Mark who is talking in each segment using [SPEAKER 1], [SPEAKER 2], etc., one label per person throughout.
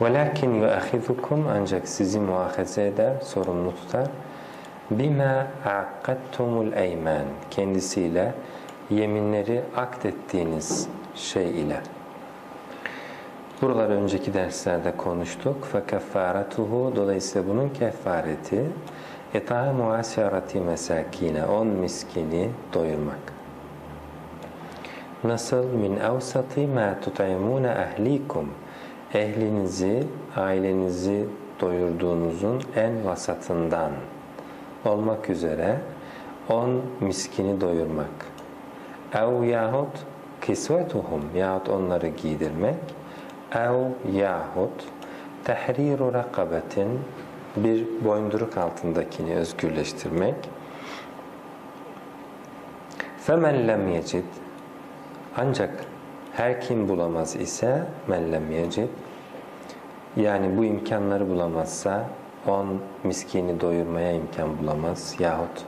[SPEAKER 1] وَلَكِنْ يُؤَخِذُكُمْ Ancak sizi muahaze eder, sorumlu tutar. bima aqattumul eyman kendisiyle yeminleri akdettiğiniz şey ile. Buralar önceki derslerde konuştuk. Fekeffaratuhu dolayısıyla bunun kefareti etamu asyarati mesakine on miskini doyurmak. Nasıl min evsati ma tut'imune ehlikum ehlinizi, ailenizi doyurduğunuzun en vasatından olmak üzere on miskini doyurmak. Ev yahut kisvetuhum yahut onları giydirmek. Ev yahut tehriru rakabetin bir boyunduruk altındakini özgürleştirmek. Femen lem yecid ancak her kim bulamaz ise men lem yecid yani bu imkanları bulamazsa on miskini doyurmaya imkan bulamaz yahut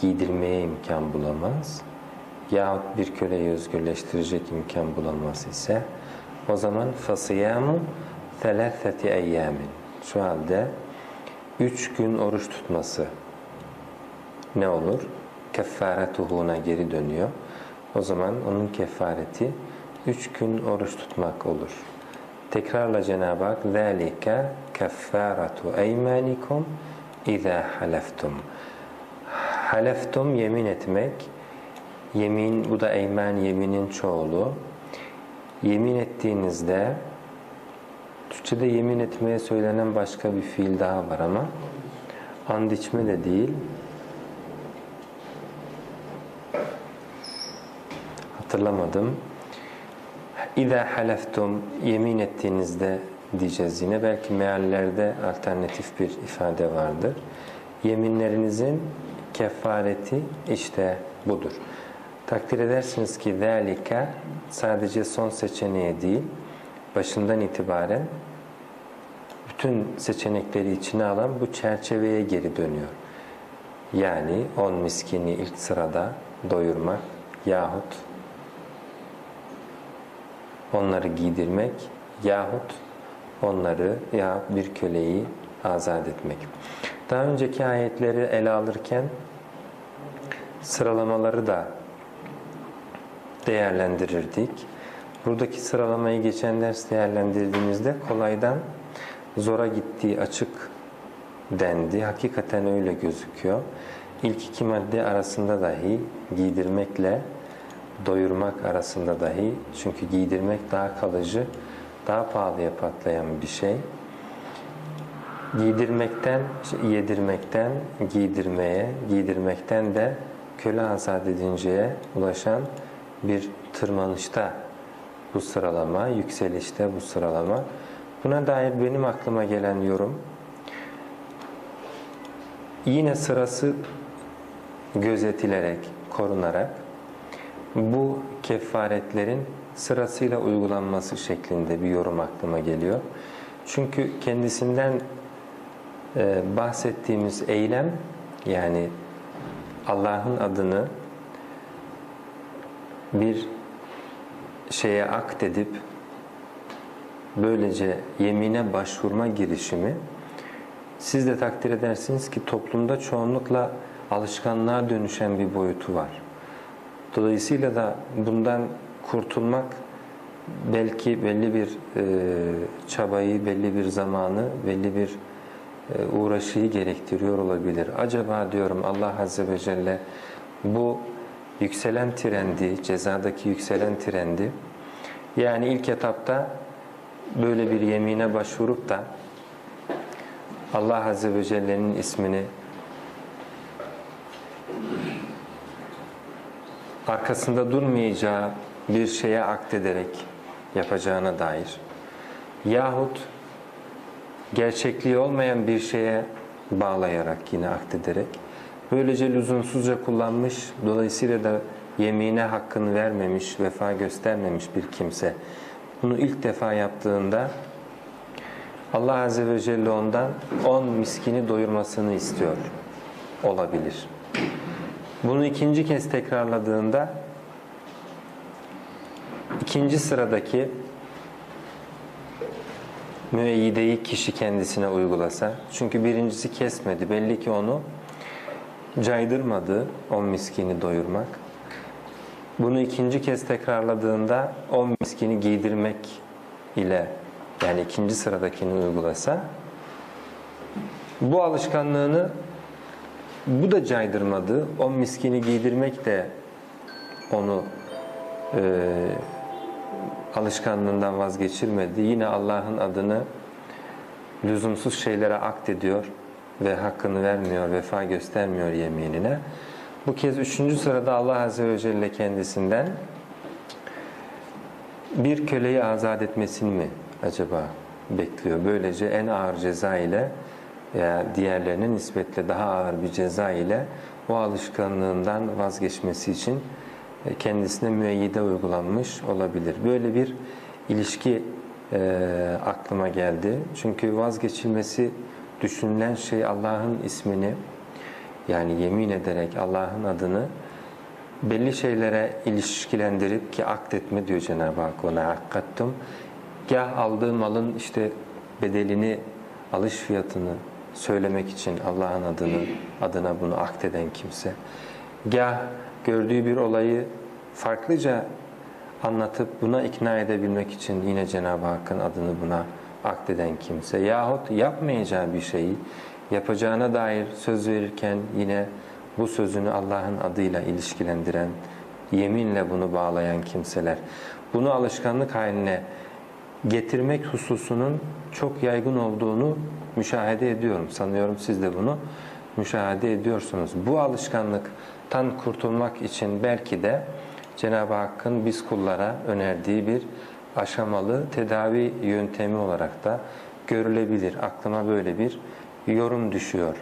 [SPEAKER 1] giydirmeye imkan bulamaz yahut bir köleyi özgürleştirecek imkan bulamaz ise o zaman fasiyamu thelâtheti eyyamin şu halde üç gün oruç tutması ne olur? Keffaretuhuna geri dönüyor. O zaman onun kefareti üç gün oruç tutmak olur. Tekrarla Cenab-ı Hak ذَٰلِكَ كَفَّارَةُ اَيْمَانِكُمْ اِذَا حَلَفْتُمْ Haleftum yemin etmek. Yemin, bu da eymen yeminin çoğulu. Yemin ettiğinizde Türkçe'de yemin etmeye söylenen başka bir fiil daha var ama and içme de değil. Hatırlamadım. İza haleftum yemin ettiğinizde diyeceğiz yine. Belki meallerde alternatif bir ifade vardır. Yeminlerinizin kefareti işte budur. Takdir edersiniz ki zâlike sadece son seçeneğe değil, başından itibaren bütün seçenekleri içine alan bu çerçeveye geri dönüyor. Yani on miskini ilk sırada doyurmak yahut onları giydirmek yahut onları ya bir köleyi azat etmek. Daha önceki ayetleri ele alırken sıralamaları da değerlendirirdik. Buradaki sıralamayı geçen ders değerlendirdiğimizde kolaydan zora gittiği açık dendi. Hakikaten öyle gözüküyor. İlk iki madde arasında dahi giydirmekle doyurmak arasında dahi çünkü giydirmek daha kalıcı, daha pahalıya patlayan bir şey. Giydirmekten, yedirmekten giydirmeye, giydirmekten de köle azat edinceye ulaşan bir tırmanışta bu sıralama, yükselişte bu sıralama. Buna dair benim aklıma gelen yorum yine sırası gözetilerek, korunarak bu kefaretlerin sırasıyla uygulanması şeklinde bir yorum aklıma geliyor. Çünkü kendisinden e, bahsettiğimiz eylem yani Allah'ın adını bir şeye akdedip böylece yemine başvurma girişimi siz de takdir edersiniz ki toplumda çoğunlukla alışkanlığa dönüşen bir boyutu var. Dolayısıyla da bundan kurtulmak belki belli bir e, çabayı, belli bir zamanı, belli bir e, uğraşıyı gerektiriyor olabilir. Acaba diyorum Allah Azze ve Celle bu yükselen trendi, cezadaki yükselen trendi yani ilk etapta böyle bir yemine başvurup da Allah Azze ve Celle'nin ismini arkasında durmayacağı bir şeye akdederek yapacağına dair. Yahut gerçekliği olmayan bir şeye bağlayarak yine akdederek böylece lüzumsuzca kullanmış dolayısıyla da yemine hakkını vermemiş, vefa göstermemiş bir kimse. Bunu ilk defa yaptığında Allah Azze ve Celle ondan on miskini doyurmasını istiyor olabilir. Bunu ikinci kez tekrarladığında ikinci sıradaki müeyyideyi kişi kendisine uygulasa. Çünkü birincisi kesmedi. Belli ki onu caydırmadı on miskini doyurmak. Bunu ikinci kez tekrarladığında on miskini giydirmek ile yani ikinci sıradakini uygulasa bu alışkanlığını bu da caydırmadı. On miskini giydirmek de onu e, alışkanlığından vazgeçirmedi. Yine Allah'ın adını lüzumsuz şeylere akdediyor ve hakkını vermiyor, vefa göstermiyor yeminine. Bu kez üçüncü sırada Allah Azze ve Celle kendisinden bir köleyi azat etmesini mi acaba bekliyor? Böylece en ağır ceza ile veya diğerlerine nispetle daha ağır bir ceza ile o alışkanlığından vazgeçmesi için e, kendisine müeyyide uygulanmış olabilir. Böyle bir ilişki e, aklıma geldi. Çünkü vazgeçilmesi düşünülen şey Allah'ın ismini yani yemin ederek Allah'ın adını belli şeylere ilişkilendirip ki akdetme diyor Cenab-ı Hak ona akkattum. Gah aldığı malın işte bedelini, alış fiyatını söylemek için Allah'ın adını adına bunu akdeden kimse. Gah gördüğü bir olayı farklıca anlatıp buna ikna edebilmek için yine Cenab-ı Hakk'ın adını buna akdeden kimse. Yahut yapmayacağı bir şeyi yapacağına dair söz verirken yine bu sözünü Allah'ın adıyla ilişkilendiren, yeminle bunu bağlayan kimseler. Bunu alışkanlık haline getirmek hususunun çok yaygın olduğunu müşahede ediyorum. Sanıyorum siz de bunu müşahede ediyorsunuz. Bu alışkanlıktan kurtulmak için belki de Cenab-ı Hakk'ın biz kullara önerdiği bir aşamalı tedavi yöntemi olarak da görülebilir. Aklıma böyle bir yorum düşüyor.